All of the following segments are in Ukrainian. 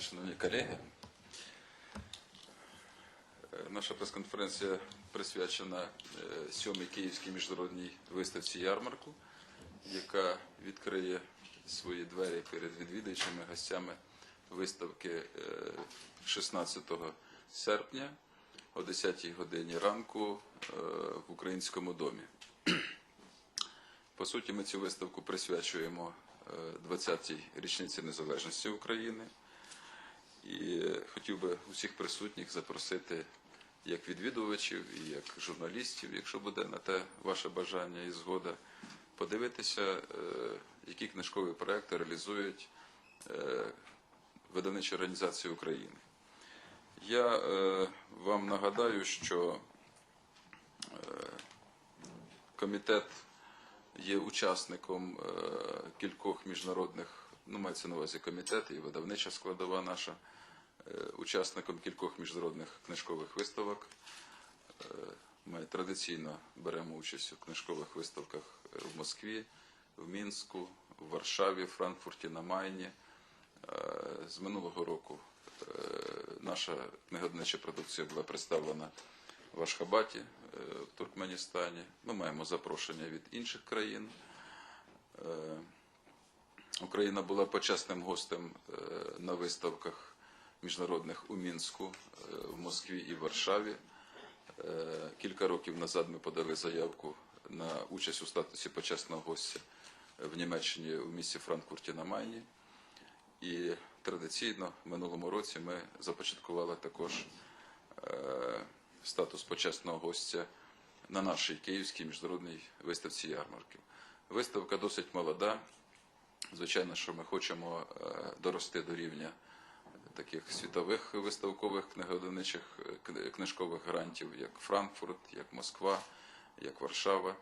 шановні колеги. Е, Наша прес-конференція присвячена е, сьомій Київській міжнародній виставці ярмарку, яка відкриє свої двері перед відвідувачами, гостями виставки е, 16 серпня о 10 годині ранку е, в Українському домі. По суті, ми цю виставку присвячуємо е, 20-й річниці незалежності України. І е, хотів би усіх присутніх запросити як відвідувачів і як журналістів, якщо буде на те ваше бажання і згода, подивитися, е, які книжкові проекти реалізують е, видавничі організації України. Я вам нагадаю, що комітет є учасником кількох міжнародних, ну мається на увазі комітет і видавнича складова наша, учасником кількох міжнародних книжкових виставок. Е, Ми традиційно беремо участь у книжкових виставках е, в Москві, в Мінську, в Варшаві, Франкфурті на Майні. Е, З минулого року е, наша книговнича продукція була представлена в Ашхабаті, е, в Туркменістані. Ми маємо запрошення від інших країн. Е, Україна була почесним гостем е, на виставках міжнародних у Мінську, е, в Москві і Варшаві. Е, Кілька років назад ми подали заявку на участь у статусі почесного гостя в Німеччині у місті Франкфурті на Майні. І традиційно в минулому році ми започаткували також е, статус почесного гостя на нашій Київській міжнародній виставці ярмарків. Виставка досить молода. Звичайно, що ми хочемо дорости до рівня таких світових виставкових книговидавничих е, книжкових грантів, як Франкфурт, як Москва, як Варшава.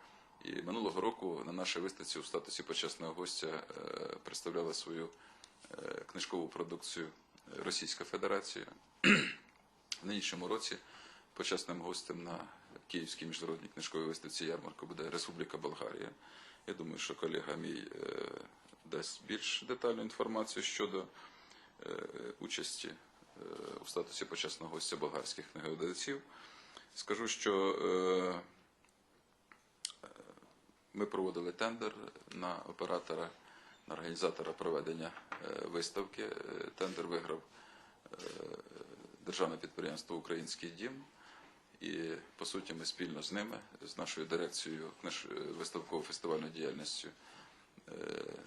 І минулого року на нашій виставці у статусі почесного гостя е, представляла свою е, книжкову продукцію Російська Федерація. В нинішньому році почесним гостем на Київській міжнародній книжковій виставці ярмарку буде Республіка Болгарія. Я думаю, що колега мій е, дасть більш детальну інформацію щодо участі е, у статусі почесного гостя болгарських книговидавців. Скажу, що е, ми проводили тендер на оператора, на організатора проведення е, виставки. Е, Тендер виграв е, державне підприємство Український дім. І по суті, ми спільно з ними, з нашою дирекцією е, виставково-фестивальною діяльністю е,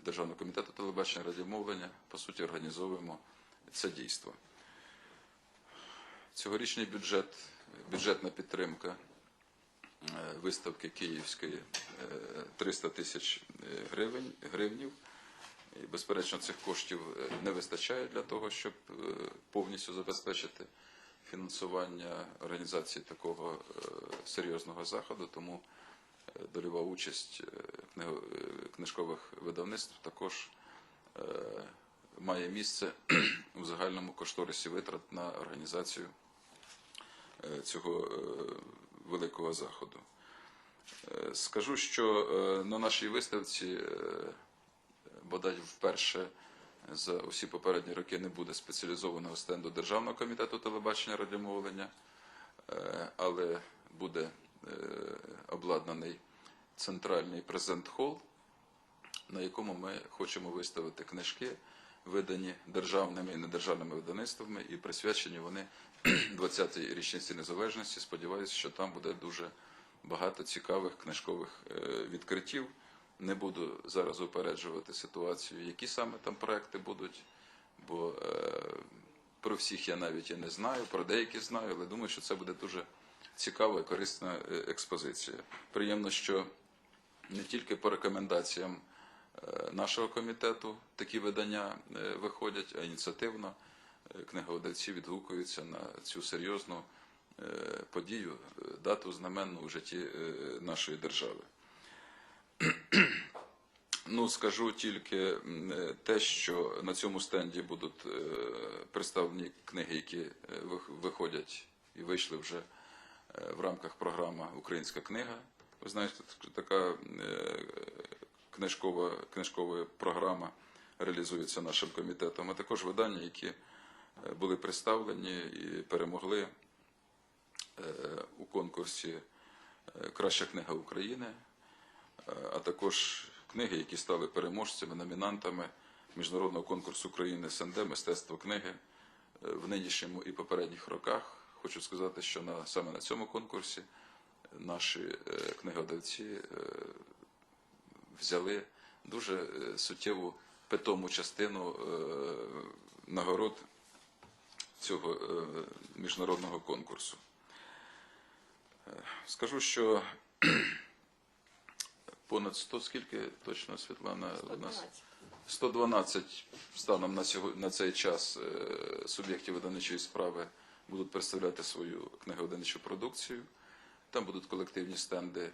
Державного комітету телебачення радіомовлення, по суті, організовуємо це дійство. Цьогорічний бюджет, бюджетна підтримка е, виставки Київської е, 300 тисяч е, гривень, гривнів. І, безперечно, цих коштів е, не вистачає для того, щоб е, повністю забезпечити фінансування організації такого е, серйозного заходу. Тому е, дольова участь е, е, книжкових видавництв також е, має місце у загальному кошторисі витрат на організацію е, цього е, великого заходу. Е, Скажу, що на нашій виставці бодай вперше за усі попередні роки не буде спеціалізованого стенду Державного комітету телебачення радіомовлення, але буде обладнаний центральний презент-хол, на якому ми хочемо виставити книжки, видані державними і недержавними видавництвами, і присвячені вони 20-й річниці незалежності. Сподіваюся, що там буде дуже багато цікавих книжкових е, відкриттів. Не буду зараз упереджувати ситуацію, які саме там проекти будуть, бо е, про всіх я навіть і не знаю, про деякі знаю, але думаю, що це буде дуже цікава і корисна е, експозиція. Приємно, що не тільки по рекомендаціям нашого комітету такі видання е, виходять, а ініціативно е, книговидавці відгукуються на цю серйозну е, подію, е, дату знаменну у житті е, нашої держави. Ну, скажу тільки е, те, що на цьому стенді будуть е, представлені книги, які е, виходять і вийшли вже е, в рамках програми Українська книга. Ви знаєте, така е, книжкова, книжкова програма реалізується нашим комітетом, а також видання, які е, були представлені і перемогли е, у конкурсі е, Краща книга України, а також книги, які стали переможцями, номінантами міжнародного конкурсу України СНД Мистецтво книги в нинішньому і попередніх роках. Хочу сказати, що на саме на цьому конкурсі наші книgodавці е, взяли дуже е, суттєву питому частину е, нагород цього е, міжнародного конкурсу. Скажу, що понад 100, скільки точно Світлана у нас? 112 станом на, сього- на цей час суб'єктів видавничої справи будуть представляти свою книговидавничу продукцію. Там будуть колективні стенди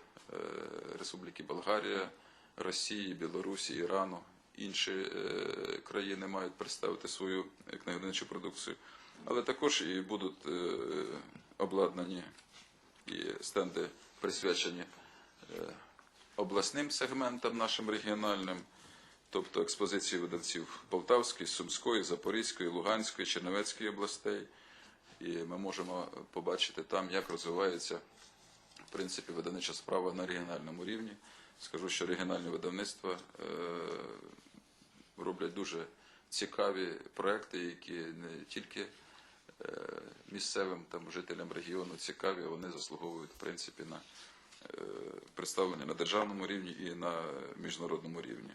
Республіки Болгарія, Росії, Білорусі, Ірану. Інші е, країни мають представити свою книговидавничу продукцію. Але також і будуть е, обладнані і стенди присвячені е, обласним сегментам нашим регіональним, тобто експозиції видавців Полтавської, Сумської, Запорізької, Луганської, Чернівецької областей. І ми можемо побачити там, як розвивається в принципі видавнича справа на регіональному рівні. Скажу, що регіональні видавництва е, роблять дуже цікаві проекти, які не тільки е, місцевим там жителям регіону цікаві, вони заслуговують в принципі на е, представлення на державному рівні і на міжнародному рівні.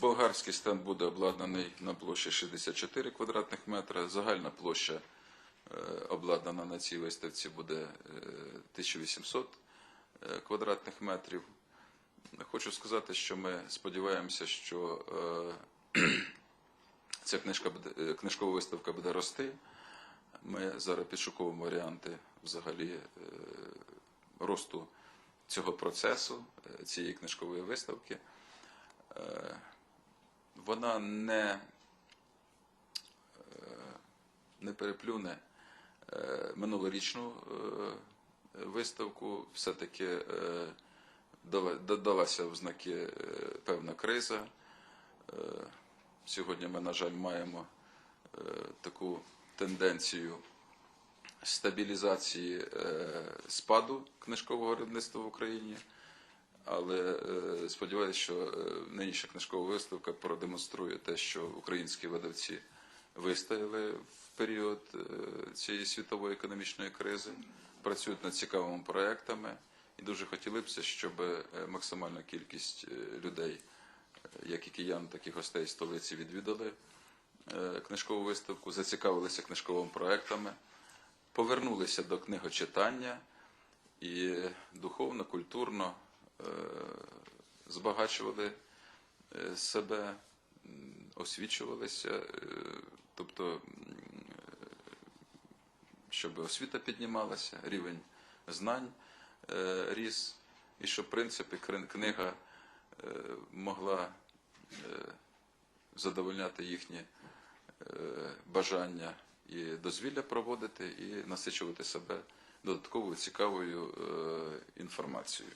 Болгарський стенд буде обладнаний на площі 64 квадратних метра. Загальна площа обладнана на цій виставці буде е, 1800 е, квадратних метрів. Хочу сказати, що ми сподіваємося, що е, ця книжка буде, е, книжкова виставка буде рости. Ми зараз підшуковуємо варіанти взагалі е, росту цього процесу, е, цієї книжкової виставки. Е, Вона не, е, не переплюне е, минулорічну е, виставку, все-таки е, додалася в знаки е, певна криза. Е, Сьогодні ми, на жаль, маємо е, таку тенденцію стабілізації е, спаду книжкового виробництва в Україні. Але е, сподіваюся, що е, нинішня книжкова виставка продемонструє те, що українські видавці вистояли в період е, цієї світової економічної кризи, працюють над цікавими проектами, і дуже хотілося б, щоб е, максимальна кількість е, людей, як і киян, так і гостей столиці відвідали книжкову виставку, зацікавилися книжковими проектами, повернулися до книгочитання і духовно, культурно збагачували себе, освічувалися, тобто, е, щоб освіта піднімалася, рівень знань е, ріс, і щоб, в принципі, книга е, могла задовольняти їхні бажання і дозвілля проводити, і насичувати себе додатковою цікавою інформацією.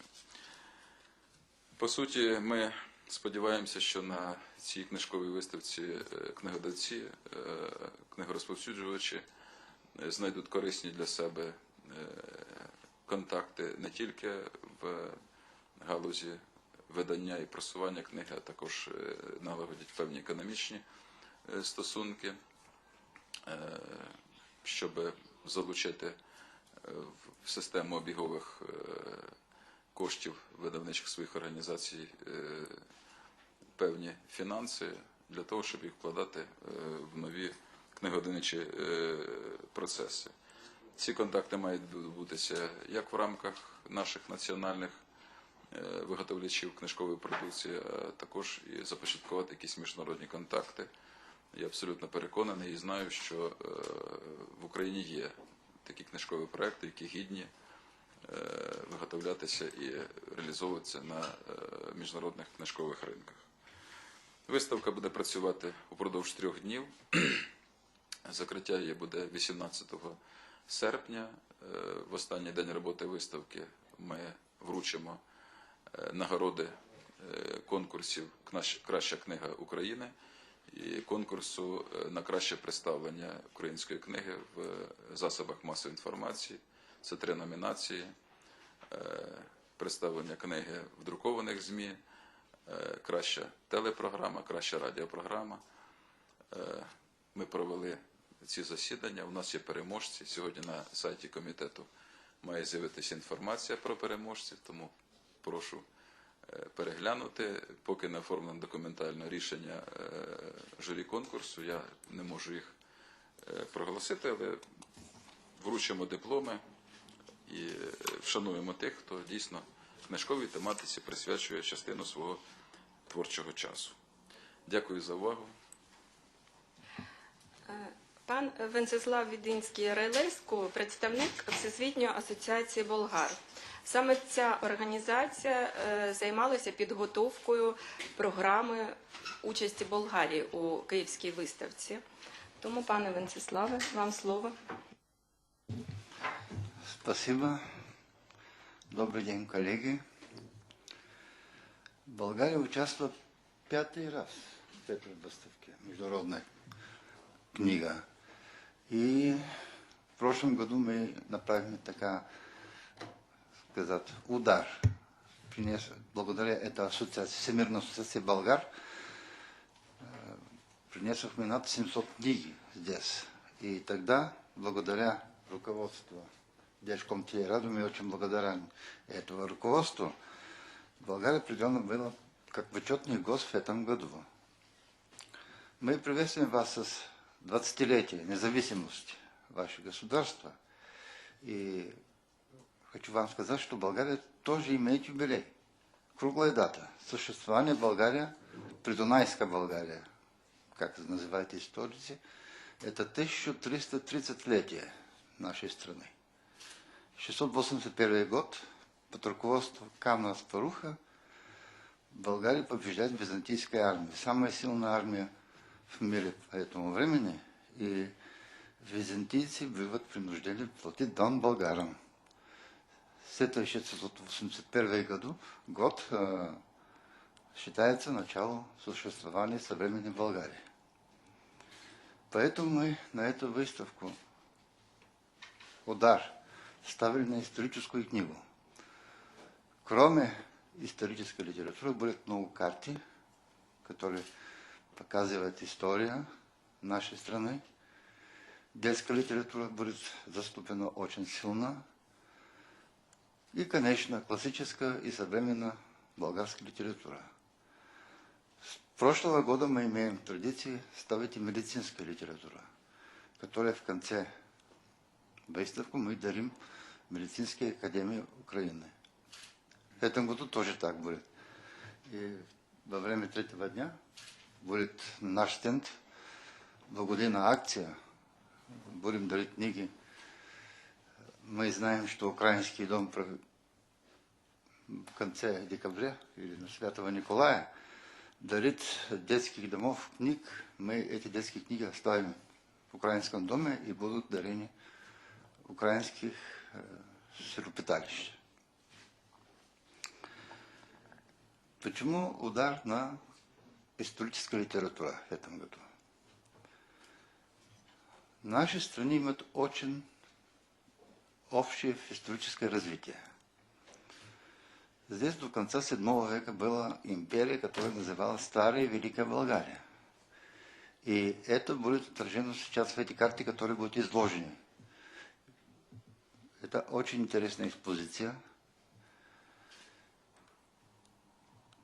По суті, ми сподіваємося, що на цій книжковій виставці е, книгодавці, е, книгорозповсюджувачі е, знайдуть корисні для себе контакти не тільки в галузі видання і просування книги, а також налагодять певні економічні стосунки, щоб залучити в систему обігових коштів видавничих своїх організацій е, певні фінанси для того, щоб їх вкладати е, в нові книгодиничі е, процеси. Ці контакти мають відбутися як в рамках наших національних виготовлячів книжкової продукції, а також і започаткувати якісь міжнародні контакти. Я абсолютно переконаний і знаю, що в Україні є такі книжкові проекти, які гідні виготовлятися і реалізовуватися на е, міжнародних книжкових ринках. Виставка буде працювати упродовж трьох днів. Закриття її буде 18 серпня. Е, В останній день роботи виставки ми вручимо е, нагороди е, конкурсів Краща книга України і конкурсу е, на краще представлення української книги в е, засобах масової інформації. Це три номінації: Е, представлення книги в друкованих ЗМІ, е, краща телепрограма, краща радіопрограма. Е, Ми провели ці засідання. У нас є переможці. Сьогодні на сайті комітету має з'явитися інформація про переможців, тому прошу переглянути. Поки не оформлено документальне рішення журі конкурсу, я не можу їх проголосити, але вручимо дипломи і е, вшануємо тих, хто дійсно книжковій тематиці присвячує частину свого творчого часу. Дякую за увагу. Пан Венцеслав Відинський Райлеску, представник Всесвітньої асоціації болгар. Саме ця організація е, займалася підготовкою програми участі Болгарії у Київській виставці. Тому, пане Венцеславе, вам слово. Спасибо. Добрый день, коллеги. Болгария участвует пятый раз в этой выставке международной книга. И в прошлом году мы направили така, сказать, удар. Принес, благодаря этой ассоциации, Всемирной ассоциации болгар, э, принесохме над 700 книги здесь. И тогда, благодаря руководству Дядьком Тие Радом и очень благодарен этого руководству, Болгария определенно была как почетный гость в этом году. Мы приветствуем вас с 20-летия независимости вашего государства. И хочу вам сказать, что Болгария тоже имеет юбилей. Круглая дата. Существование Болгария, Придунайская Болгария, как называют историки, это 1330-летие нашей страны. 681 год под руководством Камна Спаруха Болгария побеждает византийская армия. Самая сильная армия в мире по этому времени. И византийцы бывают принуждены платить дан болгарам. С 1681 году год э, считается начало существования современной Болгарии. Поэтому мы на эту выставку удар ставили на историческую книгу. Кроме исторической литературы будет много карты, которые показывают историю нашей страны. Детская литература будет заступлена очень сильно. И, конечно, классическая и современная болгарская литература. С прошлого года мы имеем традиции ставить и медицинская литература, которая в конце выставку мы дарим Медицинской академии Украины. В этом году тоже так будет. И во время третьего дня будет наш стенд, благодейная акция. Будем дарить книги. Мы знаем, что Украинский дом пров- в конце декабря или на Святого Николая дарит детских домов книг. Мы эти детские книги оставим в Украинском доме и будут дарены украинских э, сиропиталищ. Почему удар на историческую литературу в этом году? В нашей стране имеют очень общее историческое развитие. Здесь до конца VII века была империя, которая называлась Старая Великая Болгария. И это будет отражено сейчас в эти карты, которые будут изложены. Это очень интересная экспозиция.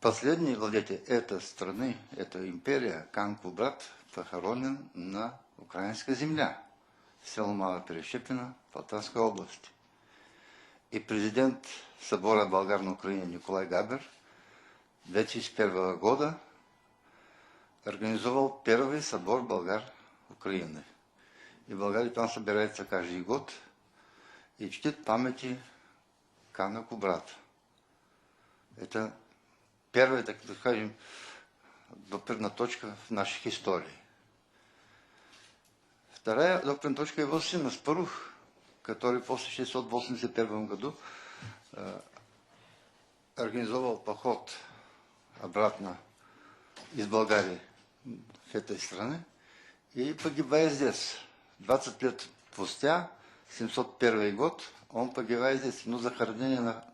Последний владетель этой страны, этой империи, Кан Кубрат, похоронен на украинской земле, село Малоперещепино, Полтавской области. И президент Собора болгар на Украине Николай Габер 2001 года организовал первый собор болгар Украины. И Болгария там собирается каждый год и чтит памяти Кана Кубрат. Это первая, так скажем, допирная точка в нашей истории. Вторая допирная точка его сына Спарух, который после 681 году э, организовал поход обратно из Болгарии в этой стране и погибает здесь. 20 лет спустя, 701 год, он погибает здесь. Ну, захоронения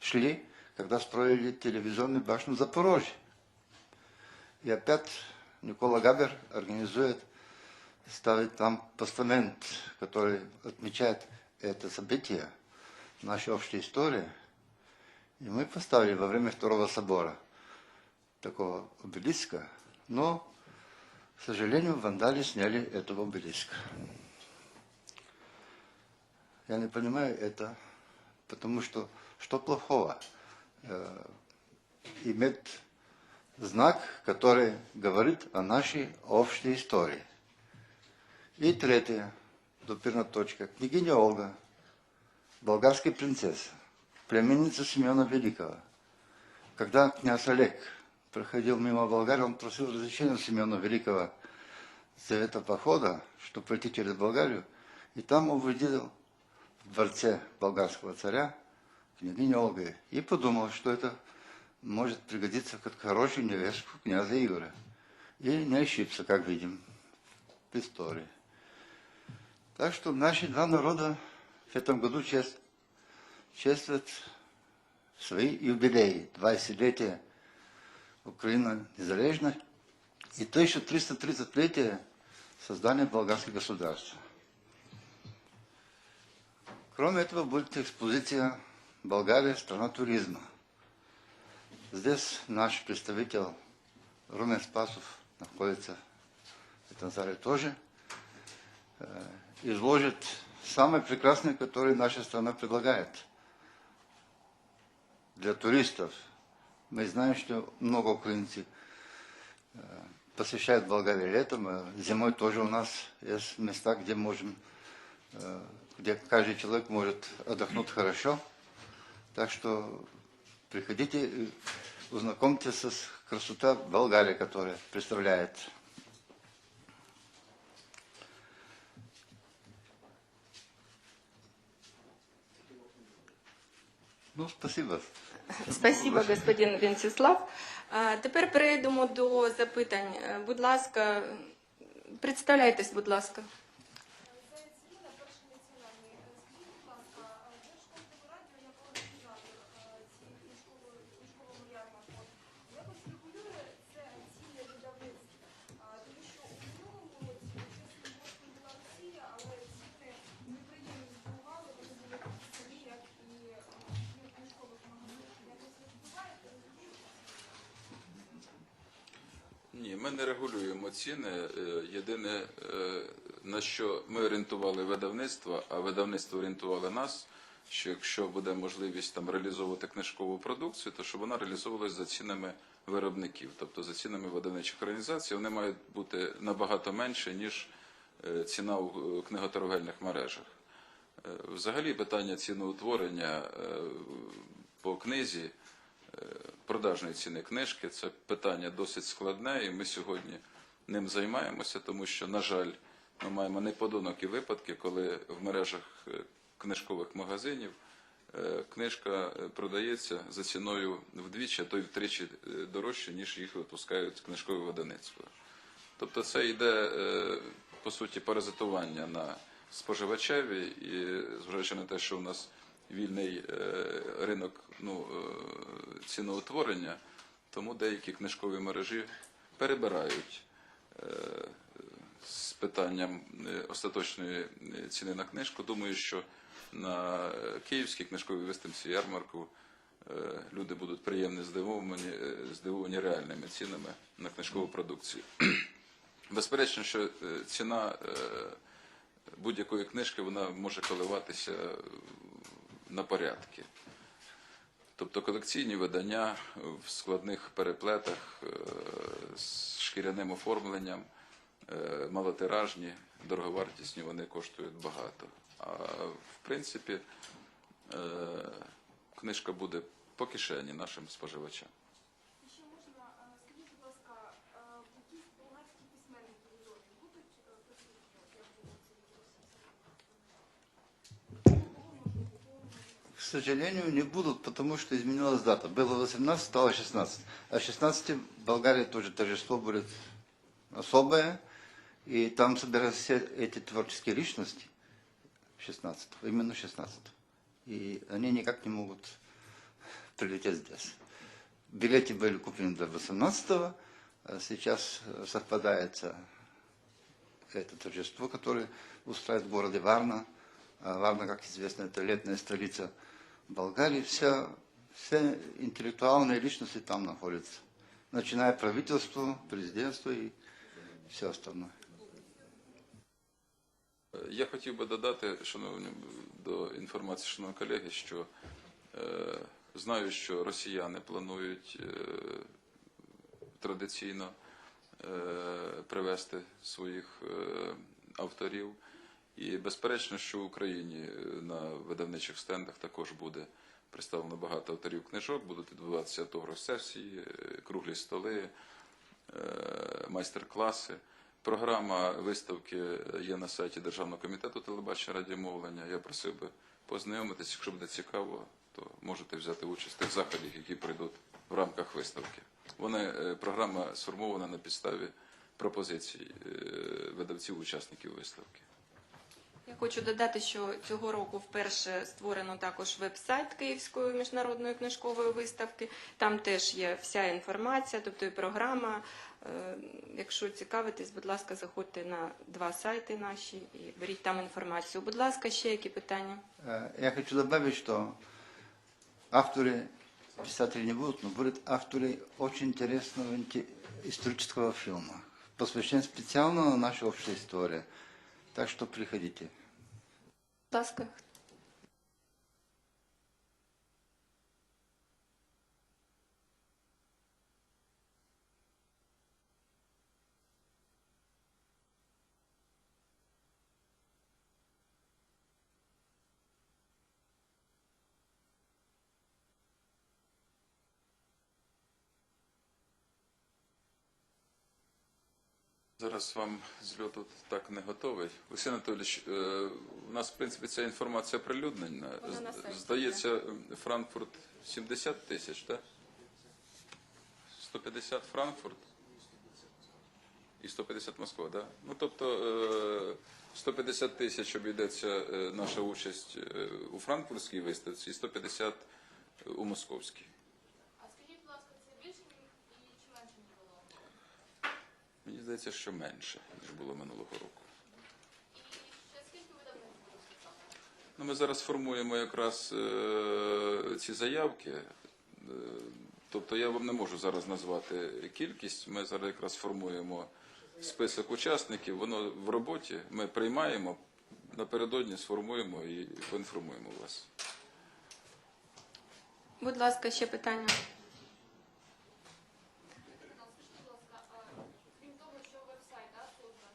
шли, когда строили телевизионную башню Запорожье. И опять Никола Габер организует, ставит там постамент, который отмечает это событие, наша общая история. И мы поставили во время Второго собора такого обелиска, но, к сожалению, вандали сняли этого обелиска. Я не понимаю это, потому что что плохого? Э, иметь знак, который говорит о нашей общей истории. И третье, допирна точка. Княгиня Ольга, болгарская принцесса, племенница Семена Великого. Когда князь Олег проходил мимо Болгарии, он просил разрешения Семена Великого совета похода, чтобы пройти через Болгарию, и там увидел в дворце болгарского царя княгиню Ольгу и подумал, что это может пригодиться как хорошая невестка князя Игоря. И не ошибся, как видим в истории. Так что наши два народа в этом году чест, чествуют свои юбилеи. 20-летие Украины незалежна и 1330-летие создания болгарского государства. Кроме этого будет экспозиция «Болгария – страна туризма». Здесь наш представитель Румен Спасов находится в этом зале тоже. Э, Изложит самое прекрасное, которое наша страна предлагает для туристов. Мы знаем, что много украинцев э, посещают Болгарию летом, а зимой тоже у нас есть места, где можем, э, где каждый человек может отдохнуть хорошо. Так что приходите, и узнакомьтесь с красота Болгарии, которая представляет. Ну, спасибо. Спасибо, господин Венцислав. А, Тепер перейдемо до запитань. Будь ласка, представляйтесь, будь ласка. Це Ціна, перший національний. Скажіть, будь ласка, ви ж кожного радіо як організатор цієї книжкової книжкового ярмарку. Якось регулює це ціни видавництв? А, Тому що у минулому році учасним гостем була Росія, але ціни неприємні здивували, вони були такі самі, як і е, в книжкових магазинах. Якось ви впливаєте, регулюєте? Ні, ми не регулюємо ціни. Е, Єдине, е, на що ми орієнтували видавництво, а видавництво орієнтувало нас, що якщо буде можливість там реалізовувати книжкову продукцію, то щоб вона реалізовувалась за цінами виробників, тобто за цінами видавничих організацій, вони мають бути набагато менше, ніж е, ціна у книготорговельних мережах. Взагалі питання ціноутворення по книзі, продажної ціни книжки це питання досить складне, і ми сьогодні ним займаємося, тому що, на жаль, ми маємо неподонокі випадки, коли в мережах е, книжкових магазинів е, книжка е, продається за ціною вдвічі, а то й втричі дорожче, ніж їх випускають книжкові видавництва. Тобто це йде, по суті, паразитування на споживачеві, і зважаючи на те, що у нас вільний е, ринок ну, е, ціноутворення, тому деякі книжкові мережі перебирають е, з питанням остаточної ціни на книжку. Думаю, що на київській книжковій виставці ярмарку люди будуть приємно здивовані, здивовані реальними цінами на книжкову продукцію. Безперечно, що ціна будь-якої книжки вона може коливатися на порядки. Тобто колекційні видання в складних переплетах е, з шкіряним оформленням, е, малотиражні, дороговартісні, вони коштують багато. А в принципі, е, книжка буде по кишені нашим споживачам. Сожалению, не будут, потому что изменилась дата. Было 18, стало 16. А 16 в Болгарии тоже торжество будет особое. И там собираются все эти творческие личности 16 именно 16 И они никак не могут прилететь здесь. Билеты были куплены до 18 а сейчас совпадается это торжество, которое устраивает в городе Варна. А Варна, как известно, это летняя столица Болгарии. Вся, все интеллектуальные личности там находятся. Начиная правительство, президентство и все остальное. Я хотів би додати, шановні, до інформації, шановні колеги, що е, знаю, що росіяни планують е, традиційно е, привести своїх е, авторів. І безперечно, що в Україні е, на видавничих стендах також буде представлено багато авторів книжок, будуть відбуватися автограф-сесії, е, круглі столи, е, майстер-класи. Програма виставки є на сайті Державного комітету телебачення радіомовлення. Я просив би познайомитися, якщо буде цікаво, то можете взяти участь в тих заходах, які пройдуть в рамках виставки. Вони, програма сформована на підставі пропозицій видавців-учасників виставки. Я хочу додати, що цього року вперше створено також веб-сайт Київської міжнародної книжкової виставки. Там теж є вся інформація, тобто і програма. Е, Якщо цікавитесь, будь ласка, заходьте на два сайти наші і беріть там інформацію. Будь ласка, ще які питання? Э, Я хочу добавить, что авторы, писатели не будут, но будут авторы очень интересного инте- исторического фильма, посвящен специально нашей общей истории. Так что приходите. Ласка. Зараз вам зльоту так не готовий. Олексій Анатолійович, е, у нас, в принципі, ця інформація прилюднена. Здається, Франкфурт 70 тисяч, так? 150 Франкфурт і 150 Москва, так? Ну, тобто е, 150 тисяч обійдеться е, наша участь е, у франкфуртській виставці і 150 у московській. А скажіть, будь ласка, це більше ніж і чи менше ніж було? Мені здається, що менше, ніж було минулого року. Ну, ми зараз формуємо якраз е, ці заявки. Е, тобто я вам не можу зараз назвати кількість. Ми зараз якраз формуємо список учасників. Воно в роботі. Ми приймаємо, напередодні сформуємо і поінформуємо вас. Будь ласка, ще питання. Капітан, скажіть, будь ласка, а крім того, що веб-сайт да, создан,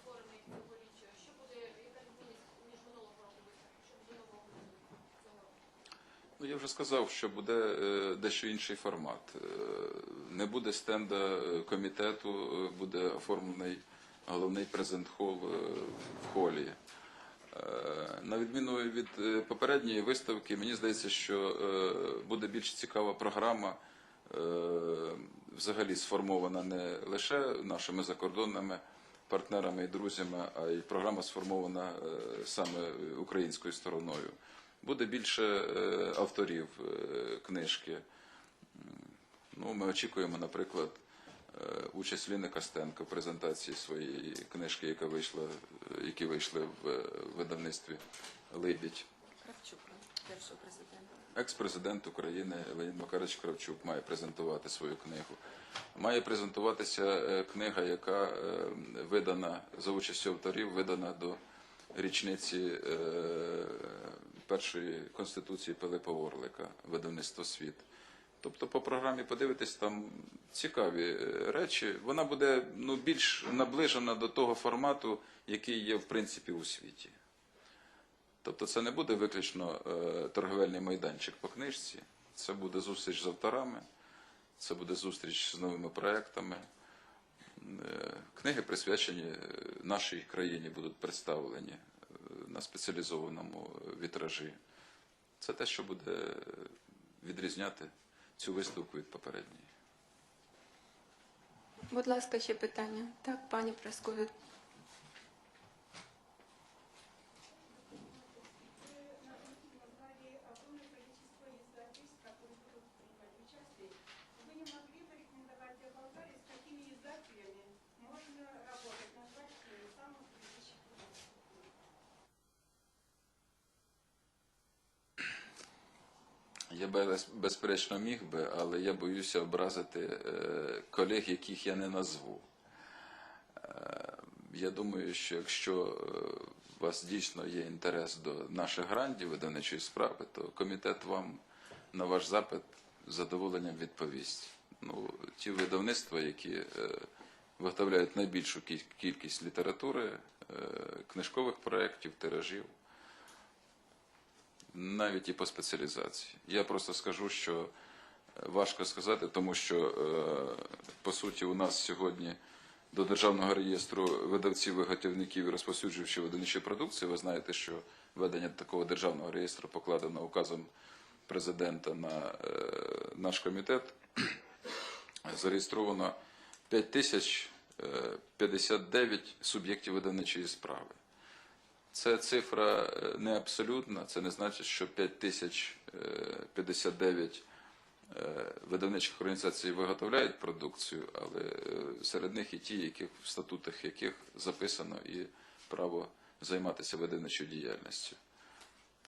створений цьогоріч, що буде, яка відмінність між минулого року виставки, що буде нового цього року? Ну, я вже сказав, що буде е, дещо інший формат. Е, Не буде стенда е, комітету, буде оформлений головний презент-хол в холі. На відміну від попередньої виставки, мені здається, що буде більш цікава програма, взагалі сформована не лише нашими закордонними партнерами і друзями, а й програма сформована саме українською стороною. Буде більше е, авторів е, книжки. Ну, ми очікуємо, наприклад, е, участь Ліни Костенко в презентації своєї книжки, яка вийшла, які вийшли в видавництві Либідь. Кравчук, першого президента. Екс-президент України Леонід Макарович Кравчук має презентувати свою книгу. Має презентуватися книга, яка видана за участю авторів, видана до річниці першої конституції Пилипа Орлика, видавництво світ. Тобто по програмі подивитись там цікаві е, речі. Вона буде ну, більш наближена до того формату, який є в принципі у світі. Тобто це не буде виключно е, торговельний майданчик по книжці, це буде зустріч з авторами, це буде зустріч з новими проектами. Е, Книги присвячені е, нашій країні будуть представлені на спеціалізованому е, вітражі. Це те, що буде відрізняти цю виставку від попередньої. Будь ласка, ще питання. Так, пані Праскові. Без- безперечно міг би, але я боюся образити е, колег, яких я не назву. Е, Я думаю, що якщо е, у вас дійсно є інтерес до наших грантів видавничої справи, то комітет вам на ваш запит з задоволенням відповість. Ну, ті видавництва, які виготовляють найбільшу кі- кількість літератури, книжкових проєктів, тиражів, навіть і по спеціалізації. Я просто скажу, що е, важко сказати, тому що е, по суті у нас сьогодні до державного реєстру видавців, виготовників і розповсюджувачів видавничої продукції. Ви знаєте, що ведення такого державного реєстру покладено указом президента на е, наш комітет. Зареєстровано 5059 суб'єктів видавничої справи. Це цифра е, не абсолютна, це не значить, що 5059 е, видавничих організацій виготовляють продукцію, але е, серед них і ті, яких в статутах яких записано і право займатися видавничою діяльністю.